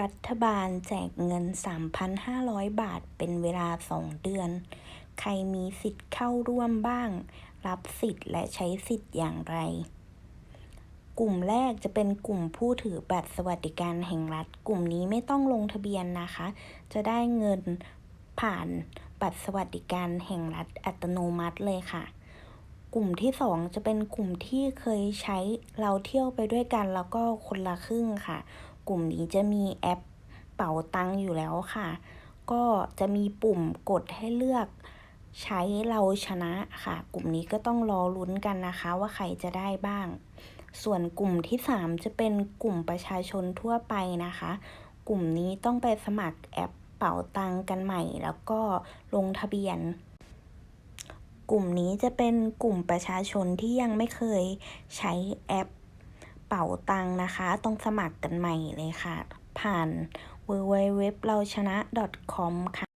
รัฐบาลแจกเงิน 3,500 บาทเป็นเวลา 2 เดือน ใครมีสิทธิ์เข้าร่วมบ้าง รับสิทธิ์และใช้สิทธิ์อย่างไร กลุ่มแรกจะเป็นกลุ่มผู้ถือบัตรสวัสดิการแห่งรัฐ กลุ่มนี้ไม่ต้องลงทะเบียนนะคะ จะได้เงินผ่านบัตรสวัสดิการแห่งรัฐอัตโนมัติเลยค่ะ กลุ่มที่สองจะเป็นกลุ่มที่เคยใช้เราเที่ยวไปด้วยกันแล้วก็คนละครึ่งค่ะ กลุ่มนี้จะมีแอปเป๋าตังอยู่แล้วค่ะ ก็จะมีปุ่มกดให้เลือกใช้เราชนะค่ะ กลุ่มนี้ก็ต้องรอลุ้นกันนะคะว่าใครจะได้บ้าง ส่วนกลุ่มที่ 3 จะเป็นกลุ่มประชาชนทั่วไปนะคะ กลุ่มนี้ต้องไปสมัครแอปเป๋าตังกันใหม่ แล้วก็ลงทะเบียน กลุ่มนี้จะเป็นกลุ่มประชาชนที่ยังไม่เคยใช้แอป เป๋าตังค์นะคะ ต้องสมัครกันใหม่เลยค่ะ ผ่าน w w w เราชนะ .com ค่ะ